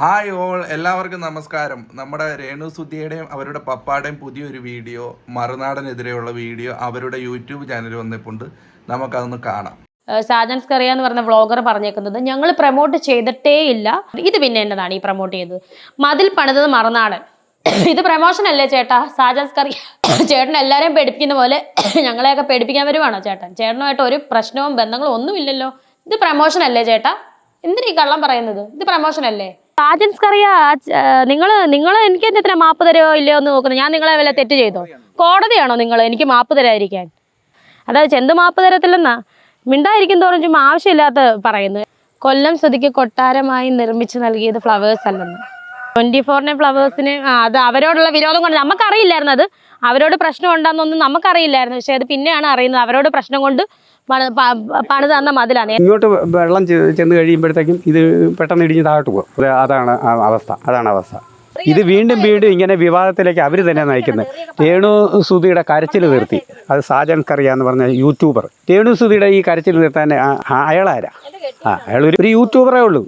Hi all എല്ലാവർക്കും നമസ്കാരം. നമ്മുടെ രേണു സുധിയുടെയും അവരുടെ പപ്പായുടെയും പുതിയൊരു വീഡിയോ മറുനാടനെതിരെയുള്ള വീഡിയോ അവരുടെ യൂട്യൂബ് ചാനൽ വന്നിട്ടുണ്ട്. നമുക്കതൊന്ന് കാണാം. സാജൻ സ്കറിയ എന്ന് പറഞ്ഞ വ്ളോഗർ പറഞ്ഞേക്കുന്നത് ഞങ്ങൾ പ്രൊമോട്ട് ചെയ്തിട്ടേ ഇല്ല. ഇത് പിന്നെ എന്നതാണ് ഈ പ്രൊമോട്ട് ചെയ്തത്? മതിൽ പണിതത് മറുനാടൻ. ഇത് പ്രൊമോഷൻ അല്ലേ ചേട്ടാ? സാജൻ സ്കറിയ ചേട്ടൻ എല്ലാവരെയും പേടിപ്പിക്കുന്ന പോലെ ഞങ്ങളെയൊക്കെ പേടിപ്പിക്കാൻ വരുവാണോ ചേട്ടൻ? ചേട്ടനുമായിട്ട് ഒരു പ്രശ്നവും ബന്ധങ്ങളും ഒന്നുമില്ലല്ലോ. ഇത് പ്രൊമോഷൻ അല്ലേ ചേട്ടാ? എന്തിനാ കള്ളം പറയുന്നത്? ഇത് പ്രൊമോഷൻ അല്ലേ? സാജൻ കറിയ നിങ്ങൾ നിങ്ങൾ എനിക്ക് എന്തെത്ര മാപ്പ് തരുമോ ഇല്ലയോ എന്ന് നോക്കുന്നത് ഞാൻ നിങ്ങളെ വല്ല തെറ്റ് ചെയ്തോ? കോടതിയാണോ നിങ്ങൾ എനിക്ക് മാപ്പ് തരാതിരിക്കാൻ. അതായത് ചെന്ത് മാപ്പ് തരത്തില്ലെന്നാ. മിണ്ടായിരിക്കും തോറും ചുമ്മാ ആവശ്യമില്ലാത്ത പറയുന്നത്. കൊല്ലം സ്തുതിക്ക് കൊട്ടാരമായി നിർമ്മിച്ച് നൽകിയത് ഫ്ലവേഴ്സ് അല്ലെന്ന്. ട്വന്റി ഫോറിനെ ഫ്ലവേഴ്സിന് അത് അവരോടുള്ള വിരോധം കൊണ്ട് നമുക്കറിയില്ലായിരുന്നു അത്. അവരോട് പ്രശ്നം ഉണ്ടെന്നൊന്നും നമുക്കറിയില്ലായിരുന്നു. പക്ഷേ അത് പിന്നെയാണ് അറിയുന്നത്. അവരോട് പ്രശ്നം കൊണ്ട് പണിത് തന്ന മതിലാണ്. ഇങ്ങോട്ട് വെള്ളം ചെന്ന് കഴിയുമ്പോഴത്തേക്കും ഇത് പെട്ടെന്ന് ഇടിഞ്ഞ് താഴോട്ട് പോകും. അതാണ് അവസ്ഥ അതാണ് അവസ്ഥ. ഇത് വീണ്ടും വീണ്ടും ഇങ്ങനെ വിവാദത്തിലേക്ക് അവർ തന്നെ നയിക്കുന്നത് രേണു സുധിയുടെ കരച്ചിൽ നിർത്തി. അത് സാജൻ കറിയ എന്ന് പറഞ്ഞ യൂട്യൂബർ. രേണു സുധിയുടെ ഈ കരച്ചിൽ നിർത്താൻ അയാളാരാ? ആ അയാൾ ഒരു യൂട്യൂബറേ ഉള്ളൂ.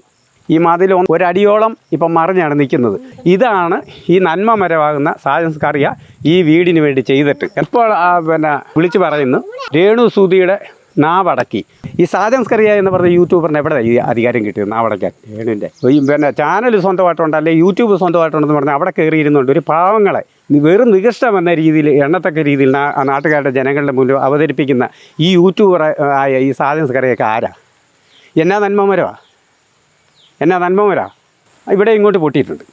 ഈ മതിൽ ഒരടിയോളം ഇപ്പം മറിഞ്ഞാണ് നിൽക്കുന്നത്. ഇതാണ് ഈ നന്മ മരമാകുന്ന സാജൻ കറിയ ഈ വീടിന് വേണ്ടി ചെയ്തിട്ട്. ഇപ്പോൾ പിന്നെ വിളിച്ചു പറയുന്നു രേണു സുധിയുടെ നാവടക്കി. ഈ സാജൻ സ്കറിയ എന്ന് പറഞ്ഞ യൂട്യൂബറിന് എവിടെ ഈ അധികാരം കിട്ടിയത്? നാവടക്കാൻ വേണുവിന്റെ. പിന്നെ ചാനൽ സ്വന്തമായിട്ടുണ്ട് അല്ലെങ്കിൽ യൂട്യൂബ് സ്വന്തമായിട്ടുണ്ടെന്ന് പറഞ്ഞാൽ അവിടെ കയറിയിരുന്നുണ്ട് ഒരു പാവങ്ങളെ വെറും നികൃഷ്ടം എന്ന രീതിയിൽ എണ്ണത്തക്ക രീതിയിൽ നാട്ടുകാരുടെ ജനങ്ങളുടെ മുന്നിൽ അവതരിപ്പിക്കുന്ന ഈ യൂട്യൂബർ ആയ ഈ സാജൻ സ്കറിയൊക്കെ ആരാ? എന്നാ നന്മമരവാ? എന്നാ നന്മമരാ ഇവിടെ ഇങ്ങോട്ട് പൊട്ടിയിട്ടുണ്ട്.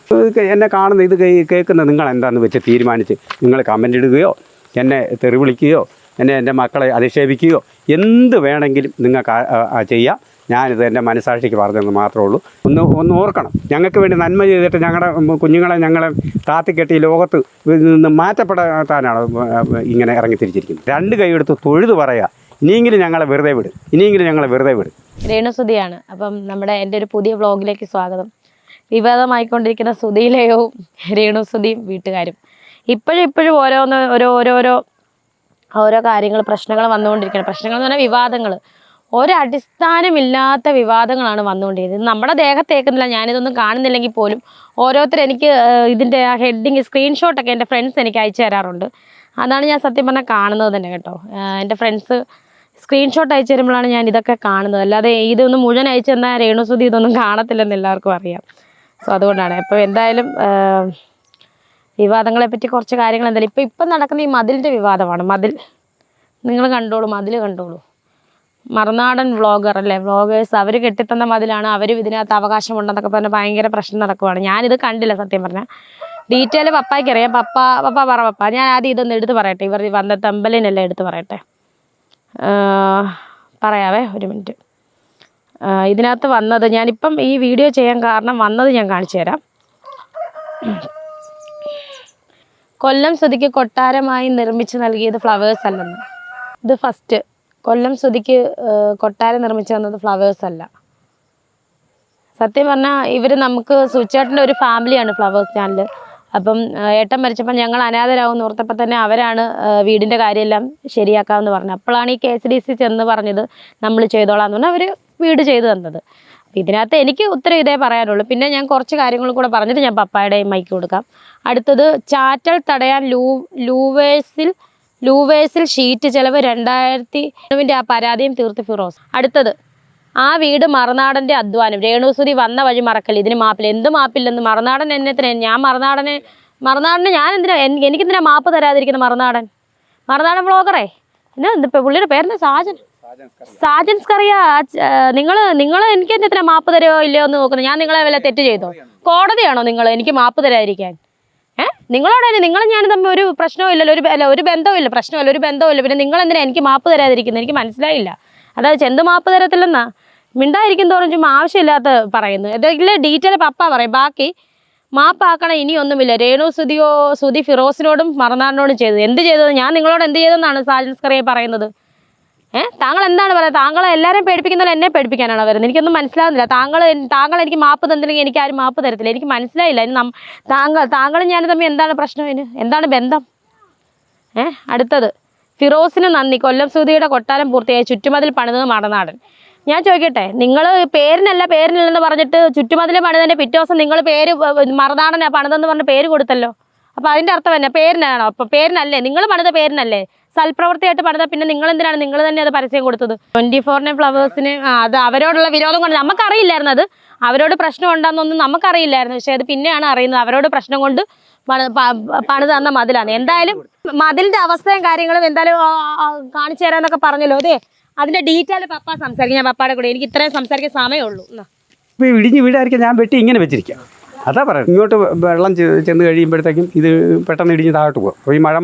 എന്നെ കാണുന്ന ഇത് കേൾക്കുന്ന നിങ്ങൾ എന്താണെന്ന് വെച്ച് തീരുമാനിച്ച് നിങ്ങൾ കമന്റ് ഇടുകയോ എന്നെ തെറി വിളിക്കുകയോ എന്നെ എന്റെ മക്കളെ അധിക്ഷേപിക്കുകയോ എന്ത് വേണമെങ്കിലും നിങ്ങൾക്ക് ചെയ്യാം. ഞാനിത് എന്റെ മനസാക്ഷിക്ക് പറഞ്ഞെന്ന് മാത്രമേ ഉള്ളൂ. ഒന്ന് ഒന്ന് ഓർക്കണം. ഞങ്ങൾക്ക് വേണ്ടി നന്മ ചെയ്തിട്ട് ഞങ്ങളുടെ കുഞ്ഞുങ്ങളെ ഞങ്ങളെ താത്തിക്കെട്ടി ലോകത്ത് നിന്ന് മാറ്റപ്പെടാനാണ് ഇങ്ങനെ ഇറങ്ങിത്തിരിച്ചിരിക്കുന്നത്. രണ്ട് കൈയെടുത്ത് തൊഴുത് പറയുക ഇനിയെങ്കിലും ഞങ്ങളെ വെറുതെ വിട്. ഇനിയെങ്കിലും ഞങ്ങളെ വെറുതെ വിട്. രേണുസുതിയാണ്. അപ്പം നമ്മുടെ എന്റെ ഒരു പുതിയ വ്ളോഗിലേക്ക് സ്വാഗതം. വിവാദമായിക്കൊണ്ടിരിക്കുന്ന സുധിയിലെയും രേണുസുതിയും വീട്ടുകാരും. ഇപ്പോഴും ഇപ്പോഴും ഓരോന്ന് ഓരോ ഓരോരോ ഓരോ കാര്യങ്ങൾ പ്രശ്നങ്ങൾ വന്നുകൊണ്ടിരിക്കുകയാണ്. പ്രശ്നങ്ങൾ എന്ന് പറഞ്ഞാൽ വിവാദങ്ങൾ. ഒരടിസ്ഥാനമില്ലാത്ത വിവാദങ്ങളാണ് വന്നുകൊണ്ടിരിക്കുന്നത്. നമ്മുടെ ദേഹത്തേക്കുന്നില്ല ഞാനിതൊന്നും കാണുന്നില്ലെങ്കിൽ പോലും ഓരോരുത്തർ എനിക്ക് ഇതിന്റെ ആ ഹെഡിങ് സ്ക്രീൻഷോട്ടൊക്കെ എന്റെ ഫ്രണ്ട്സ് എനിക്ക് അയച്ചു തരാറുണ്ട്. അതാണ് ഞാൻ സത്യം പറഞ്ഞാൽ കാണുന്നത് തന്നെ കേട്ടോ. എന്റെ ഫ്രണ്ട്സ് സ്ക്രീൻഷോട്ട് അയച്ചു തരുമ്പോഴാണ് ഞാൻ ഇതൊക്കെ കാണുന്നത്. അല്ലാതെ ഇതൊന്നും മുഴുവൻ അയച്ചു തന്നാൽ രേണുസുതി ഇതൊന്നും കാണത്തില്ലെന്ന് എല്ലാവർക്കും അറിയാം. സോ അതുകൊണ്ടാണ്. അപ്പോൾ എന്തായാലും വിവാദങ്ങളെ പറ്റി കുറച്ച് കാര്യങ്ങൾ എന്തായാലും ഇപ്പം ഇപ്പം നടക്കുന്ന ഈ മതിലിന്റെ വിവാദമാണ്. മതിൽ. നിങ്ങൾ കണ്ടോളൂ മതിൽ കണ്ടോളൂ. മറുനാടൻ വ്ളോഗർ അല്ലേ? വ്ളോഗേഴ്സ് അവർ കെട്ടിത്തന്ന മതിലാണ്. അവരും ഇതിനകത്ത് അവകാശമുണ്ടെന്നൊക്കെ പറഞ്ഞ് ഭയങ്കര പ്രശ്നം നടക്കുവാണ്. ഞാനിത് കണ്ടില്ല സത്യം പറഞ്ഞാൽ ഡീറ്റെയിൽ പപ്പായ്ക്ക് അറിയാം. പപ്പ പപ്പ പറ പപ്പ. ഞാൻ ആദ്യം ഇതൊന്ന് എടുത്ത് പറയട്ടെ. ഇവർ വന്ന തമ്പലിനെല്ലാം എടുത്ത് പറയട്ടെ? പറയാവേ ഒരു മിനിറ്റ്. ഇതിനകത്ത് വന്നത് ഞാനിപ്പം ഈ വീഡിയോ ചെയ്യാൻ കാരണം വന്നത് ഞാൻ കാണിച്ചു തരാം. കൊല്ലം സ്തുതിക്ക് കൊട്ടാരമായി നിർമ്മിച്ച് നൽകിയത് ഫ്ലവേഴ്സ് അല്ലെന്ന്. ഇത് ഫസ്റ്റ് കൊല്ലം സ്തുതിക്ക് കൊട്ടാരം നിർമ്മിച്ചു തന്നത് ഫ്ലവേഴ്സ് അല്ല. സത്യം പറഞ്ഞാൽ ഇവർ നമുക്ക് സുച്ചേട്ടന്റെ ഒരു ഫാമിലിയാണ് ഫ്ലവേഴ്സ് ചാനൽ അപ്പം ഏട്ടൻ മരിച്ചപ്പോൾ ഞങ്ങൾ അനാഥരാകുമെന്ന് ഓർത്തപ്പോൾ തന്നെ അവരാണ് വീടിന്റെ കാര്യമെല്ലാം ശരിയാക്കാമെന്ന് പറഞ്ഞത്. അപ്പോഴാണ് ഈ കെ എസ് ഡി സി ചെന്ന് പറഞ്ഞത് നമ്മൾ ചെയ്തോളാം എന്ന് പറഞ്ഞാൽ അവർ വീട് ചെയ്തു തന്നത്. ഇതിനകത്ത് എനിക്ക് ഉത്തരം ഇതേ പറയാനുള്ളൂ. പിന്നെ ഞാൻ കുറച്ച് കാര്യങ്ങൾ കൂടെ പറഞ്ഞിട്ട് ഞാൻ പപ്പായുടെയും മൈക്ക് കൊടുക്കാം. അടുത്തത് ചാറ്റൽ തടയാൻ ലൂ ലൂവേഴ്സിൽ ലൂവേഴ്സിൽ ഷീറ്റ് ചെലവ് രണ്ടായിരത്തി ആ പരാതിയും തീർത്ത് ഫിറോസ്. അടുത്തത് ആ വീട് മറുനാടന്റെ അധ്വാനം. രേണുസുതി വന്ന വഴി മറക്കല്ല? ഇതിന് മാപ്പില്ല. എന്ത് മാപ്പില്ലെന്ന്? മറുനാടൻ എന്നത്തിന് ഞാൻ മറുനാടനെ മറുനാടന് ഞാൻ എന്തിനാ എനിക്കെന്തിനാ മാപ്പ് തരാതിരിക്കുന്നത് മറുനാടൻ? മറുനാടൻ വ്ളോഗറേ എന്നാ പുള്ളിയുടെ പേരെന്താ? സാജൻ. സാജൻ സ്കറിയ നിങ്ങൾ നിങ്ങൾ എനിക്ക് എന്തിനാ മാപ്പ് തരുമോ ഇല്ലയോ എന്ന് നോക്കുന്നത് ഞാൻ നിങ്ങളെ വല്ല തെറ്റ് ചെയ്തോ? കോടതിയാണോ? നിങ്ങൾ എനിക്ക് മാപ്പ് തരാതിരിക്കാൻ. ഏഹ് നിങ്ങളോട് നിങ്ങൾ ഞാൻ തമ്മിൽ ഒരു പ്രശ്നവും ഇല്ലല്ലോ. ഒരു അല്ല ഒരു ബന്ധവും ഇല്ല. പ്രശ്നമില്ല ഒരു ബന്ധവും ഇല്ല. പിന്നെ നിങ്ങൾ എന്തിനാ എനിക്ക് മാപ്പ് തരാതിരിക്കുന്നത് എനിക്ക് മനസ്സിലായില്ല. അതായത് ചെന്ത് മാപ്പ് തരത്തില്ലെന്നാ? മിണ്ടായിരിക്കും തോറും ചുമ്മാ ആവശ്യമില്ലാത്ത പറയുന്നു. ഇല്ല ഡീറ്റെയിൽ പപ്പ പറയും. ബാക്കി മാപ്പാക്കണം ഇനിയൊന്നുമില്ല. രേണു സുതിയോ സുതി ഫിറോസിനോടും മറന്നാടിനോടും ചെയ്തത്. എന്ത് ചെയ്തത്? ഞാൻ നിങ്ങളോട് എന്ത് ചെയ്തെന്നാണ് സാജൻസ്കറിയെ പറയുന്നത്? ഏഹ് താങ്കൾ എന്താണ് പറയുക? താങ്കൾ എല്ലാവരെയും പേടിപ്പിക്കുന്ന എന്നെ പേടിപ്പിക്കാനാണ് വരുന്നത്? എനിക്കൊന്നും മനസ്സിലാവുന്നില്ല. താങ്കൾ താങ്കൾ എനിക്ക് മാപ്പ് തന്നില്ലെങ്കിൽ എനിക്ക് ആരും മാപ്പ് തരത്തില്ല. എനിക്ക് മനസ്സിലായില്ല. ഇനി താങ്കൾ താങ്കളും ഞാനും തമ്മിൽ എന്താണ് പ്രശ്നം ഇതിന് എന്താണ് ബന്ധം? ഏഹ് അടുത്തത്. ഫിറോസിന് നന്ദി. കൊല്ലം സൂതിയുടെ കൊട്ടാരം പൂർത്തിയായി. ചുറ്റുമതിൽ പണിതത് മടനാടൻ. ഞാൻ ചോദിക്കട്ടെ നിങ്ങൾ പേരിനല്ല പേരിനല്ലെന്ന് പറഞ്ഞിട്ട് ചുറ്റുമതിൽ പണിതന്നെ പിറ്റേ ദിവസം നിങ്ങൾ പേര് മറുനാടനാ പണിതെന്ന് പറഞ്ഞ് പേര് കൊടുത്തല്ലോ. അപ്പോൾ അതിന്റെ അർത്ഥം തന്നെ പേരിനാണോ? അപ്പം പേരിനല്ലേ? നിങ്ങൾ പണിത പേരിനല്ലേ? സൽപ്രവൃത്തിയായിട്ട് പണിത പിന്നെ നിങ്ങൾ എന്തിനാണ് നിങ്ങൾ തന്നെ അത് പരസ്യം കൊടുത്തത്? ട്വന്റി ഫോറിനെ ഫ്ലവേഴ്സിന് അത് അവരോടുള്ള വിരോധം കൊണ്ട് നമുക്കറിയില്ലായിരുന്നു അത്. അവരോട് പ്രശ്നം ഉണ്ടാകുന്നൊന്നും നമുക്കറിയില്ലായിരുന്നു. പക്ഷെ അത് പിന്നെയാണ് അറിയുന്നത്. അവരോട് പ്രശ്നം കൊണ്ട് പണി- തന്ന മതിലാണ്. എന്തായാലും മതിലിന്റെ അവസ്ഥയും കാര്യങ്ങളും എന്തായാലും കാണിച്ചു തരാന്നൊക്കെ പറഞ്ഞല്ലോ അതെ? അതിന്റെ ഡീറ്റെയിൽ പപ്പ സംസാരിക്കും. ഞാൻ പപ്പാടെ കൂടെ. എനിക്ക് ഇത്രയും സംസാരിക്കാൻ സമയമുള്ളൂ ഇടിഞ്ഞ് വീടായിരിക്കും ഞാൻ വെട്ടി ഇങ്ങനെ വെച്ചിരിക്കുക അതാ പറയുന്നത്. ഇങ്ങോട്ട് വെള്ളം ചെന്ന് കഴിയുമ്പോഴത്തേക്കും ഇത് പെട്ടെന്ന് ഇടിഞ്ഞ് താഴോട്ട് പോകും. അപ്പോൾ ഈ മഴ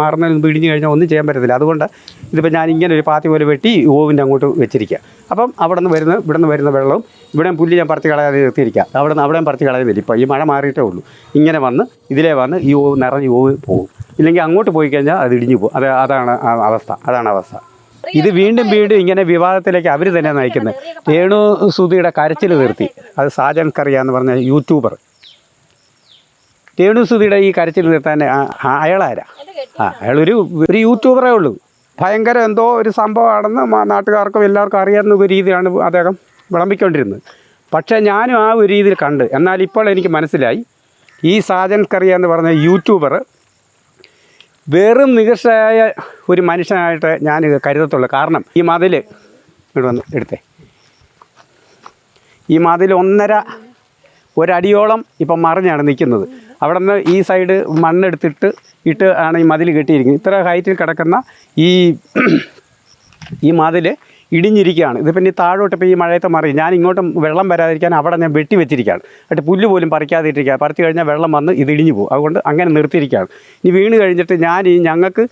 മാറുന്നതിന് മുമ്പ് ഇടിഞ്ഞ് കഴിഞ്ഞാൽ ഒന്നും ചെയ്യാൻ പറ്റത്തില്ല. അതുകൊണ്ട് ഇതിപ്പോൾ ഞാൻ ഇങ്ങനെ ഒരു പാത്തി പോലെ വെട്ടി ഓവിന്റെ അങ്ങോട്ട് വെച്ചിരിക്കുക അപ്പം അവിടെ നിന്ന് വരുന്ന ഇവിടെ നിന്ന് വരുന്ന വെള്ളവും ഇവിടെ പുല്ല് ഞാൻ പറിച്ച് കളയാതെ നിർത്തിയിരിക്കുക അവിടെ നിന്ന് അവിടെയും പറിച്ച് കളയാതെ വരും. ഇപ്പോൾ ഈ മഴ മാറിയിട്ടേ ഉള്ളൂ. ഇങ്ങനെ വന്ന് ഇതിലേ വന്ന് ഈ ഓവ് നിറഞ്ഞ് ഓവ് പോകും. ഇല്ലെങ്കിൽ അങ്ങോട്ട് പോയി കഴിഞ്ഞാൽ അത് ഇടിഞ്ഞു പോകും. അത് അതാണ് അവസ്ഥ. അതാണ് അവസ്ഥ. ഇത് വീണ്ടും വീണ്ടും ഇങ്ങനെ വിവാദത്തിലേക്ക് അവർ തന്നെ നയിക്കുന്നത്. രേണു സുധിയുടെ കരച്ചിൽ നിർത്തി. അത് സാജൻ കറിയ എന്ന് പറഞ്ഞ യൂട്യൂബർ രേണു സുധിയുടെ ഈ കരച്ചിൽ നിർത്താൻ അയാളാരാ? ആ അയാളൊരു ഒരു യൂട്യൂബറേ ഉള്ളൂ. ഭയങ്കര എന്തോ ഒരു സംഭവമാണെന്ന് നാട്ടുകാർക്കും എല്ലാവർക്കും അറിയാവുന്ന ഒരു രീതിയാണ് അദ്ദേഹം വിളമ്പിക്കൊണ്ടിരുന്നത്. പക്ഷേ ഞാനും ആ ഒരു രീതിയിൽ കണ്ട്. എന്നാൽ ഇപ്പോൾ എനിക്ക് മനസ്സിലായി. ഈ സാജൻ കറിയ എന്ന് പറഞ്ഞ യൂട്യൂബർ വെറും നികർഷയായ ഒരു മനുഷ്യനായിട്ട് ഞാൻ കരുതത്തുള്ളൂ. കാരണം ഈ മതിൽ ഇവിടെ വന്ന് എടുത്തേ. ഈ മതിൽ ഒന്നര ഒരടിയോളം ഇപ്പം മറിഞ്ഞാണ് നിൽക്കുന്നത്. അവിടെ നിന്ന് ഈ സൈഡ് മണ്ണെടുത്തിട്ട് ഇട്ട് ആണ് ഈ മതിൽ കെട്ടിയിരിക്കുന്നത്. ഇത്ര ഹൈറ്റിൽ കിടക്കുന്ന ഈ ഈ മതിൽ ഇടിഞ്ഞിരിക്കുകയാണ്. ഇതിപ്പോൾ ഇനി താഴോട്ട് ഇപ്പോൾ ഈ മഴയത്തെ മറി ഞാൻ ഇങ്ങോട്ടും വെള്ളം വരാതിരിക്കാൻ അവിടെ ഞാൻ വെട്ടി വെച്ചിരിക്കുകയാണ്. എന്നിട്ട് പുല്ല് പോലും പറിക്കാതിരിക്കുക. പറിച്ചു കഴിഞ്ഞാൽ വെള്ളം വന്ന് ഇത് ഇടിഞ്ഞു പോകും. അതുകൊണ്ട് അങ്ങനെ നിർത്തിയിരിക്കുകയാണ്. ഇനി വീണ് കഴിഞ്ഞിട്ട് ഞാൻ ഈ ഞങ്ങൾക്ക്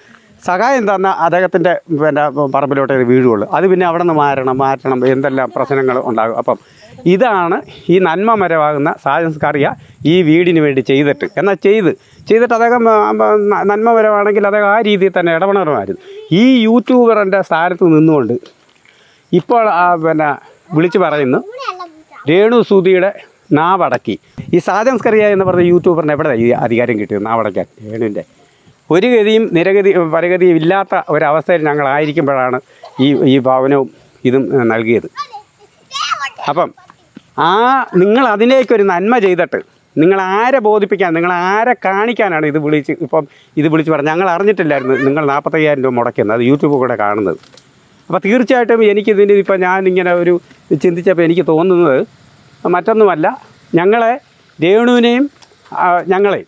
സഹായം തന്ന അദ്ദേഹത്തിന്റെ പിന്നെ പറമ്പിലോട്ടേ വീഴുകയുള്ളൂ അത് പിന്നെ അവിടെ നിന്ന് മാറണം മാറ്റണം എന്തെല്ലാം പ്രശ്നങ്ങൾ ഉണ്ടാകും. അപ്പം ഇതാണ് ഈ നന്മ മരമാകുന്ന സാധനസ്കാറിയ ഈ വീടിന് വേണ്ടി ചെയ്തിട്ട്. എന്നാൽ ചെയ്ത്. ചെയ്തിട്ട് അദ്ദേഹം നന്മ മരമാണെങ്കിൽ അദ്ദേഹം ആ രീതിയിൽ തന്നെ ഇടപെടണമായിരുന്നു. ഈ യൂട്യൂബറിന്റെ സ്ഥാനത്ത് നിന്നുകൊണ്ട് ഇപ്പോൾ പിന്നെ വിളിച്ചു പറയുന്നു. രേണു സുധിയുടെ നാവടക്കി. ഈ സാജൻസ് കറിയ എന്ന് പറഞ്ഞ യൂട്യൂബറിന് എവിടെ ഈ അധികാരം കിട്ടിയത്? നാവടക്കാൻ രേണുവിന്റെ. ഒരു ഗതിയും നിരഗതി പരഗതിയും ഇല്ലാത്ത ഒരവസ്ഥയിൽ ഞങ്ങളായിരിക്കുമ്പോഴാണ് ഈ ഈ ഭവനവും ഇതും നൽകിയത്. അപ്പം ആ നിങ്ങൾ അതിലേക്കൊരു നന്മ ചെയ്തിട്ട് നിങ്ങൾ ആരെ ബോധിപ്പിക്കാൻ നിങ്ങൾ ആരെ കാണിക്കാനാണ് ഇത് വിളിച്ച് ഇപ്പം ഇത് വിളിച്ച് പറഞ്ഞത്? ഞങ്ങൾ അറിഞ്ഞിട്ടില്ലായിരുന്നു നിങ്ങൾ നാൽപ്പത്തയ്യായിരം രൂപ മുടക്കുന്നത് അത് യൂട്യൂബ് കൂടെ കാണുന്നത്. അപ്പോൾ തീർച്ചയായിട്ടും എനിക്കിതിന്റെ ഇപ്പം ഞാനിങ്ങനെ ഒരു ചിന്തിച്ചപ്പോൾ എനിക്ക് തോന്നുന്നത് മറ്റൊന്നുമല്ല ഞങ്ങളെ രേണുവിനെയും ഞങ്ങളെ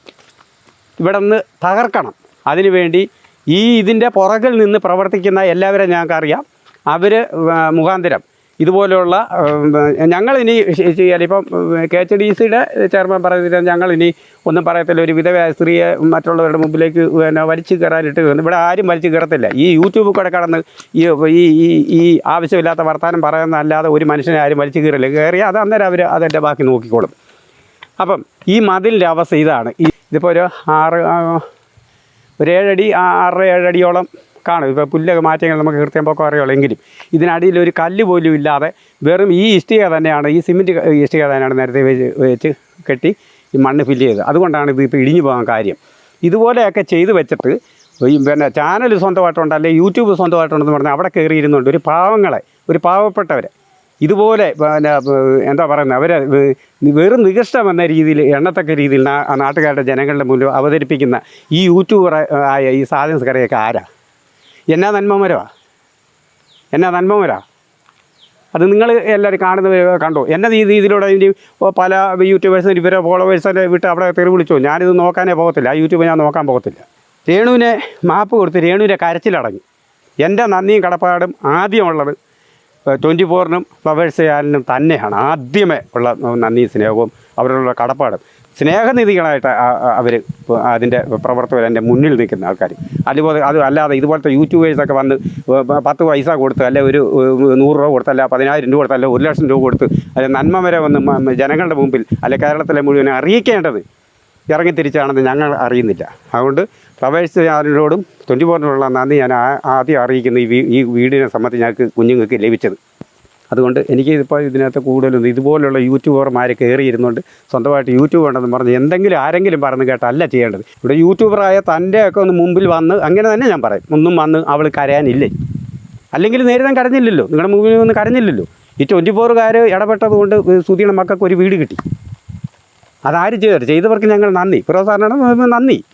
ഇവിടെ നിന്ന് തകർക്കണം അതിനുവേണ്ടി ഈ ഇതിന്റെ പുറകിൽ നിന്ന് പ്രവർത്തിക്കുന്ന എല്ലാവരെയും ഞങ്ങൾക്കറിയാം. അവർ മുഖാന്തരം ഇതുപോലെയുള്ള ഞങ്ങളിനി ചെയ്യാൻ ഇപ്പം കെ എച്ച് ഡി സിയുടെ ചെയർമാൻ പറയുന്നത് ഞങ്ങളിനി ഒന്നും പറയത്തില്ല. ഒരു വിധവ സ്ത്രീയെ മറ്റുള്ളവരുടെ മുമ്പിലേക്ക് പിന്നെ വലിച്ചു കയറാനിട്ട് ഇവിടെ ആരും വലിച്ചു കയറത്തില്ല. ഈ യൂട്യൂബിൽ കൂടെ കടന്ന് ഈ ഈ ഈ ആവശ്യമില്ലാത്ത വർത്തമാനം പറയുന്നതല്ലാതെ ഒരു മനുഷ്യനെ ആരും വലിച്ചു കയറില്ല. കയറിയാൽ അത് അന്നേരം അവർ അതെന്റെ ബാക്കി നോക്കിക്കോളും. അപ്പം ഈ മതിലിന്റെ അവസ്ഥ ഇതാണ്. ഇതിപ്പോൾ ഒരു ആറ് ഒരു ഏഴടി ആറര ഏഴടിയോളം കാണും. ഇപ്പോൾ പുല്ലൊക്കെ മാറ്റിയെങ്കിൽ നമുക്ക് കൃത്യം പൊക്കം അറിയുള്ളൂ. എങ്കിലും ഇതിനടിയിൽ ഒരു കല്ല് പോലും ഇല്ലാതെ വെറും ഈ ഇഷ്ടിക തന്നെയാണ് ഈ സിമെന്റ് ഇഷ്ടിക തന്നെയാണ് നേരത്തെ വെച്ച് വെച്ച് കെട്ടി ഈ മണ്ണ് ഫില്ല് ചെയ്തത്. അതുകൊണ്ടാണ് ഇത് ഇപ്പോൾ ഇടിഞ്ഞു പോകാൻ കാര്യം. ഇതുപോലെയൊക്കെ ചെയ്തു വെച്ചിട്ട് ഈ പിന്നെ ചാനൽ സ്വന്തമായിട്ടുണ്ട് അല്ലെങ്കിൽ യൂട്യൂബ് സ്വന്തമായിട്ടുണ്ടെന്ന് പറഞ്ഞാൽ അവിടെ കയറിയിരുന്നുണ്ട് ഒരു പാവങ്ങളെ ഒരു പാവപ്പെട്ടവരെ ഇതുപോലെ പിന്നെ എന്താ പറയുന്നത് അവരെ വെറും നികൃഷ്ടമെന്ന രീതിയിൽ എണ്ണത്തക്ക രീതിയിൽ നാട്ടുകാരുടെ ജനങ്ങളുടെ മുന്നിൽ അവതരിപ്പിക്കുന്ന ഈ യൂട്യൂബർ ആയ ഈ സാധന കറിയൊക്കെ ആരാ? എന്നാ നന്മമരവാ? എന്നാ നന്മമരാ അത് നിങ്ങൾ എല്ലാവരും കാണുന്ന കണ്ടു. എന്നെ ഈ രീതിയിലൂടെ ഇനി പല യൂട്യൂബേഴ്സിന് ഇവരെ ഫോളോവേഴ്സിനെ വിട്ട് അവിടെ തെറി വിളിച്ചു. ഞാനിത് നോക്കാനേ പോകത്തില്ല. യൂട്യൂബ് ഞാൻ നോക്കാൻ പോകത്തില്ല. രേണുവിനെ മാപ്പ് കൊടുത്ത് രേണുവിന്റെ കരച്ചിലടങ്ങി. എന്റെ നന്ദിയും കടപ്പാടും ആദ്യമുള്ളത് ട്വന്റി ഫോറിനും ഫ്ലവേഴ്സ് ചാനലിനും തന്നെയാണ് ആദ്യമേ ഉള്ള നന്ദി സ്നേഹവും അവരോടുള്ള കടപ്പാടും. സ്നേഹനിധികളായിട്ട് അവർ അതിന്റെ പ്രവർത്തകർ എന്റെ മുന്നിൽ നിൽക്കുന്ന ആൾക്കാർ അതുപോലെ അത് അല്ലാതെ ഇതുപോലത്തെ യൂട്യൂബേഴ്സൊക്കെ വന്ന് പത്ത് പൈസ കൊടുത്ത് അല്ലെ ഒരു നൂറ് രൂപ കൊടുത്ത് അല്ല പതിനായിരം രൂപ കൊടുത്ത് അല്ലെ ഒരു ലക്ഷം രൂപ കൊടുത്ത് അല്ലെ നന്മ വരെ വന്ന് ജനങ്ങളുടെ മുമ്പിൽ അല്ലെ കേരളത്തിലെ മുഴുവൻ അറിയിക്കേണ്ടത് ഇറങ്ങി തിരിച്ചാണെന്ന് ഞങ്ങൾ അറിയുന്നില്ല. അതുകൊണ്ട് ഫ്ലവേഴ്സ് ചാനലിനോടും ട്വന്റി ഫോറിനോടുള്ള നന്ദി ഞാൻ ആദ്യം അറിയിക്കുന്നു ഈ വീടിനെ സംബന്ധിച്ച് ഞങ്ങൾക്ക് കുഞ്ഞുങ്ങൾക്ക് ലഭിച്ചത്. അതുകൊണ്ട് എനിക്ക് ഇപ്പോൾ ഇതിനകത്ത് കൂടുതലും ഇതുപോലുള്ള യൂട്യൂബർമാർ കയറിയിരുന്നുകൊണ്ട് സ്വന്തമായിട്ട് യൂട്യൂബ് ഉണ്ടെന്ന് പറഞ്ഞ് എന്തെങ്കിലും ആരെങ്കിലും പറഞ്ഞു കേട്ടല്ല ചെയ്യേണ്ടത്. ഇവിടെ യൂട്യൂബറായ തന്റെ ഒക്കെ ഒന്ന് മുമ്പിൽ വന്ന് അങ്ങനെ തന്നെ ഞാൻ പറയും. ഒന്നും വന്ന് അവൾ കരയാനില്ലേ? അല്ലെങ്കിൽ നേരിടാൻ കരഞ്ഞില്ലല്ലോ. നിങ്ങളുടെ മുമ്പിൽ ഒന്നും കരഞ്ഞില്ലല്ലോ. ഈ ട്വന്റി ഫോറുകാർ ഇടപെട്ടത് കൊണ്ട് സുധീയുടെ മക്കൾക്ക് ഒരു വീട് കിട്ടി. അതാര് ചെയ്തത്? ചെയ്തവർക്ക് ഞങ്ങൾ നന്ദി. ഫിറോസ് സാറിനോട് നന്ദി.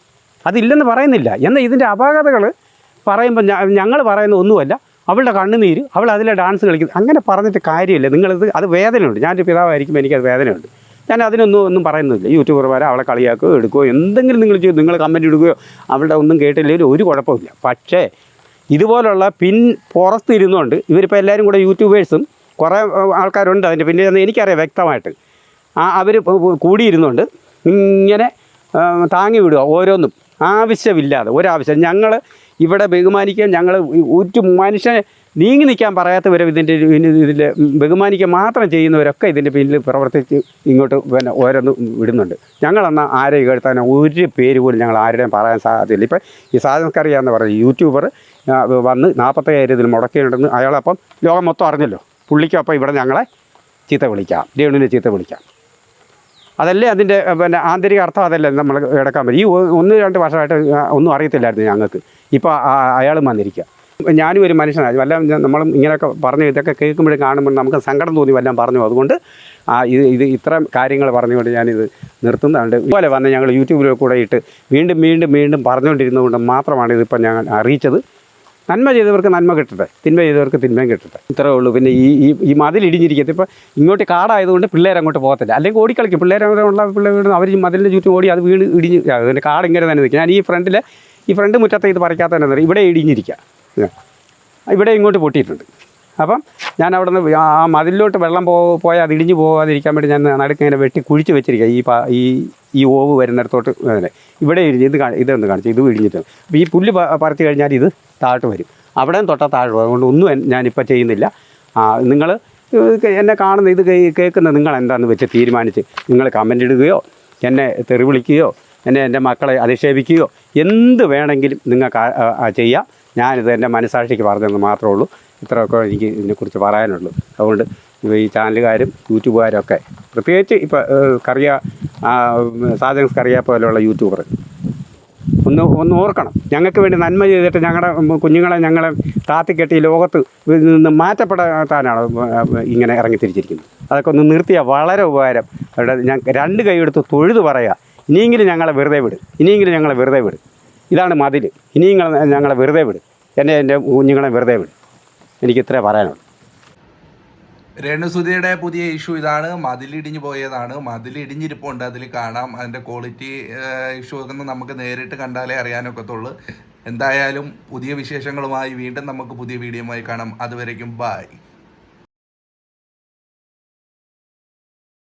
അതില്ലെന്ന് പറയുന്നില്ല. എന്നാൽ ഇതിന്റെ അപാകതകൾ പറയുമ്പോൾ ഞങ്ങൾ പറയുന്ന ഒന്നുമല്ല. അവളുടെ കണ്ണുനീര് അവൾ അതിലെ ഡാൻസ് കളിക്കുന്നത് അങ്ങനെ പറഞ്ഞിട്ട് കാര്യമില്ല. നിങ്ങളിത് അത് വേദനയുണ്ട്. ഞാനൊരു പിതാവായിരിക്കും എനിക്കത് വേദനയുണ്ട്. ഞാൻ അതിനൊന്നും ഒന്നും പറയുന്നില്ല. യൂട്യൂബർമാരെ അവളെ കളിയാക്കുകയോ എടുക്കുകയോ എന്തെങ്കിലും നിങ്ങൾ ചെയ്യും. നിങ്ങൾ കമന്റ് ഇടുകയോ അവളുടെ ഒന്നും കേട്ടില്ലെങ്കിലും ഒരു കുഴപ്പമില്ല പക്ഷേ ഇതുപോലുള്ള പിൻ പുറത്തിരുന്നുകൊണ്ട് ഇവരിപ്പോൾ എല്ലാവരും കൂടെ യൂട്യൂബേഴ്സും കുറേ ആൾക്കാരുണ്ട് അതിന്റെ പിന്നെ എനിക്കറിയാം വ്യക്തമായിട്ട്. ആ അവർ കൂടിയിരുന്നുകൊണ്ട് ഇങ്ങനെ താങ്ങി വിടുക ഓരോന്നും. ആവശ്യമില്ലാതെ ഒരാവശ്യം. ഞങ്ങൾ ഇവിടെ ബഹുമാനിക്കാൻ ഞങ്ങൾ ഒരു മനുഷ്യനെ നീങ്ങി നിൽക്കാൻ പറയാത്തവരും ഇതിന്റെ ഇതിൽ ബഹുമാനിക്കുക മാത്രം ചെയ്യുന്നവരൊക്കെ ഇതിന്റെ പിന്നിൽ പ്രവർത്തിച്ച് ഇങ്ങോട്ട് പിന്നെ ഓരോന്ന് വിടുന്നുണ്ട്. ഞങ്ങളെന്നാൽ ആരെ കേൾത്താൻ ഒരു പേര് പോലും ഞങ്ങൾ ആരുടെയും പറയാൻ സാധ്യതയില്ല. ഇപ്പം ഈ സാധനക്കറിയാന്ന് പറഞ്ഞ യൂട്യൂബർ വന്ന് നാൽപ്പത്തയ്യായിരം ഇതിൽ മുടക്കിയിട്ടുണ്ടെന്ന് അയാളപ്പം ലോകം മൊത്തം അറിഞ്ഞല്ലോ. പുള്ളിക്കപ്പം ഇവിടെ ഞങ്ങളെ ചീത്ത വിളിക്കാം. രേണുവിനെ ചീത്ത വിളിക്കാം. അതല്ലേ അതിന്റെ പിന്നെ ആന്തരിക അർത്ഥം അതല്ലേ നമ്മൾ എടുക്കാൻ പറ്റും. ഈ ഒന്ന് രണ്ട് വർഷമായിട്ട് ഒന്നും അറിയത്തില്ലായിരുന്നു ഞങ്ങൾക്ക്. ഇപ്പോൾ അയാളും വന്നിരിക്കുക ഞാനും ഒരു മനുഷ്യനായി വല്ല നമ്മളും ഇങ്ങനെയൊക്കെ പറഞ്ഞു ഇതൊക്കെ കേൾക്കുമ്പോഴും കാണുമ്പോൾ നമുക്ക് സങ്കടം തോന്നി വല്ലതും പറഞ്ഞു. അതുകൊണ്ട് ഇത് ഇത് ഇത്രയും കാര്യങ്ങൾ പറഞ്ഞുകൊണ്ട് ഞാനിത് നിർത്തുന്നുണ്ട് ഇതുപോലെ വന്ന് ഞങ്ങൾ യൂട്യൂബിലൂടെ കൂടെ ഇട്ട് വീണ്ടും വീണ്ടും വീണ്ടും പറഞ്ഞുകൊണ്ടിരുന്നതുകൊണ്ട് മാത്രമാണ് ഇതിപ്പോൾ ഞാൻ അറിയിച്ചത്. നന്മ ചെയ്തവർക്ക് നന്മ കിട്ടട്ടെ. തിന്മ ചെയ്തവർക്ക് തിന്മയും കിട്ടട്ടെ. ഇത്രേ ഉള്ളൂ. പിന്നെ ഈ ഈ ഈ മതിൽ ഇടിഞ്ഞിരിക്കുന്നത് ഇപ്പോൾ ഇങ്ങോട്ട് കാടായതുകൊണ്ട് പിള്ളേർ അങ്ങോട്ട് പോകത്തില്ല. അല്ലെങ്കിൽ ഓടിക്കളിക്കും. പിള്ളേർ ഉള്ള പിള്ളേർ അവർ ഈ മതിലിന്റെ ചുറ്റും ഓടി അത് വീട് ഇടിഞ്ഞ് അതിന്റെ കാട് ഇങ്ങനെ തന്നെ നിൽക്കും. ഞാൻ ഈ ഫ്രണ്ടിൽ ഈ ഫ്രണ്ട് മുറ്റത്തെ ഇത് പറിക്കാത്ത തന്നെ ഇവിടെ ഇടിഞ്ഞിരിക്കുക. ഇവിടെ ഇങ്ങോട്ട് പൊട്ടിയിട്ടുണ്ട്. അപ്പം ഞാൻ അവിടെ നിന്ന് ആ മതിലിലോട്ട് വെള്ളം പോയാൽ അത് ഇടിഞ്ഞ് പോകാതിരിക്കാൻ വേണ്ടി ഞാൻ നടുക്ക് ഇങ്ങനെ വെട്ടി കുഴിച്ച് വെച്ചിരിക്കുക ഈ പാ ഈ ഈ ഓവ് വരുന്നിടത്തോട്ട് അതെ. ഇവിടെ ഇരിഞ്ഞ് ഇത് ഇതൊന്ന് കാണിച്ചു ഇത് ഇഴിഞ്ഞിട്ട് അപ്പോൾ ഈ പുല്ല് പറത്തി കഴിഞ്ഞാൽ ഇത് താഴോട്ട് വരും. അവിടെയും തൊട്ടാൽ താഴെ അതുകൊണ്ട് ഒന്നും ഞാനിപ്പോൾ ചെയ്യുന്നില്ല. നിങ്ങൾ എന്നെ കാണുന്ന ഇത് കേൾക്കുന്ന നിങ്ങൾ എന്താണെന്ന് വെച്ച് തീരുമാനിച്ച് നിങ്ങൾ കമന്റ് ഇടുകയോ എന്നെ തെറി വിളിക്കുകയോ എന്നെ എന്റെ മക്കളെ അധിക്ഷേപിക്കുകയോ എന്ത് വേണമെങ്കിലും നിങ്ങൾക്ക് ചെയ്യാം. ഞാനിത് എന്റെ മനസാക്ഷിക്ക് പറഞ്ഞെന്ന് മാത്രമേ ഉള്ളൂ. ഇത്രയൊക്കെ എനിക്ക് ഇതിനെക്കുറിച്ച് പറയാനുള്ളൂ. അതുകൊണ്ട് ഈ ചാനലുകാരും യൂട്യൂബുകാരും ഒക്കെ പ്രത്യേകിച്ച് ഇപ്പോൾ കറിയ സാജൻസ് കറിയ പോലെയുള്ള യൂട്യൂബർ. ഒന്ന് ഒന്ന് ഓർക്കണം. ഞങ്ങൾക്ക് വേണ്ടി നന്മ ചെയ്തിട്ട് ഞങ്ങളുടെ കുഞ്ഞുങ്ങളെ ഞങ്ങളെ താത്തിക്കെട്ടി ലോകത്ത് നിന്ന് മാറ്റപ്പെടാനാണ് ഇങ്ങനെ ഇറങ്ങി തിരിച്ചിരിക്കുന്നത് അതൊക്കെ ഒന്ന് നിർത്തിയാൽ വളരെ ഉപകാരം. അവിടെ ഞാൻ രണ്ട് കൈയെടുത്ത് തൊഴുതു പറയുക ഇനിയെങ്കിലും ഞങ്ങളെ വെറുതെ വിട്. ഇനിയെങ്കിലും ഞങ്ങളെ വെറുതെ വിട്. ഇതാണ് മതിൽ ഇനിയും ഞങ്ങളെ- വെറുതെ വിട്. എന്നെ എന്റെ കുഞ്ഞുങ്ങളെ വെറുതെ വിട്. എനിക്ക് ഇത്രേ പറയാനുള്ളൂ. രേണുസുതിയുടെ പുതിയ ഇഷ്യൂ ഇതാണ്. മതിലിടിഞ്ഞു പോയതാണ്. മതിലിടിഞ്ഞിരിപ്പുണ്ട് അതിൽ കാണാം. അതിന്റെ ക്വാളിറ്റി ഇഷ്യൂ ഒക്കെ നമുക്ക് നേരിട്ട് കണ്ടാലേ അറിയാനൊക്കത്തുള്ളൂ. എന്തായാലും പുതിയ വിശേഷങ്ങളുമായി വീണ്ടും നമുക്ക് പുതിയ വീഡിയോയുമായി കാണാം. അതുവരേക്കും ബായ്